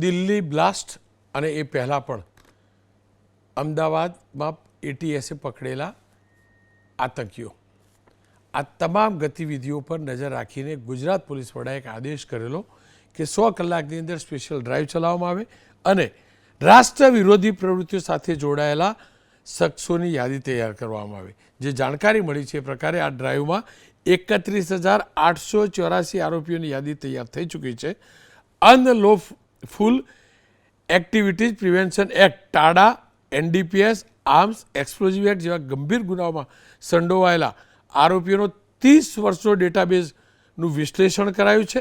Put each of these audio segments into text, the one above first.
Delhi blast અને એ પહેલાં પણ. અમદાવાદમાં એટીએસે પકડેલા આતંકીઓ. આ તમામ ગતિવિધિઓ પર નજર રાખીને ગુજરાત પોલીસ વડાએ એક આદેશ કરેલો કે સો કલાકની અંદર સ્પેશિયલ ડ્રાઈવ ચલાવવામાં આવે અને રાષ્ટ્ર વિરોધી પ્રવૃત્તિઓ સાથે જોડાયેલા શખ્સોની યાદી તૈયાર કરવામાં આવે. જે જાણકારી મળી છે એ પ્રકારે આ ડ્રાઈવમાં એકત્રીસ હજાર આઠસો ચોરાસી આરોપીઓની યાદી તૈયાર થઈ ચૂકી છે. Unlawful activities prevention act TADA NDPS arms explosive act જેવા ગંભીર ગુનાઓમાં સંડોવાયેલા આરોપીઓનો ત્રીસ વર્ષનો ડેટાબેઝનું વિશ્લેષણ કરાયું છે.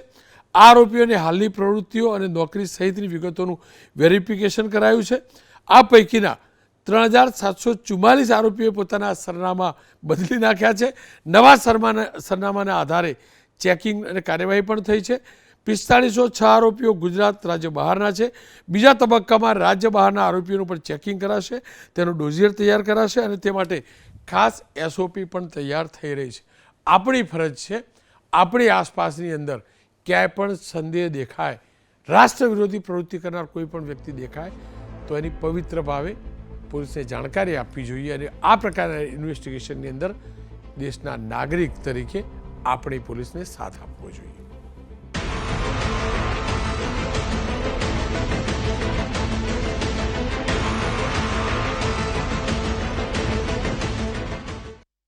આરોપીઓની હાલની પ્રવૃત્તિઓ અને નોકરી સહિતની વિગતોનું વેરિફિકેશન કરાયું છે. આ પૈકીના ત્રણ હજાર સાતસો ચુમ્માલીસ આરોપીઓએ પોતાના સરનામા બદલી નાખ્યા છે. નવા સરમાના સરનામાના આધારે ચેકિંગ અને કાર્યવાહી પણ થઈ છે. પિસ્તાળીસો છ આરોપીઓ ગુજરાત રાજ્ય બહારના છે. બીજા તબક્કામાં રાજ્ય બહારના આરોપીઓનું પણ ચેકિંગ કરાશે, તેનો ડોઝિયર તૈયાર કરાશે અને તે માટે ખાસ એસઓપી પણ તૈયાર થઈ રહી છે. આપણી ફરજ છે, આપણી આસપાસની અંદર ક્યાંય પણ સંદેહ દેખાય, રાષ્ટ્ર વિરોધી પ્રવૃત્તિ કરનાર કોઈ પણ વ્યક્તિ દેખાય, તો એની પવિત્ર ભાવે પોલીસને જાણકારી આપવી જોઈએ અને આ પ્રકારના ઇન્વેસ્ટિગેશનની અંદર દેશના નાગરિક તરીકે આપણી પોલીસને સાથ આપવો જોઈએ.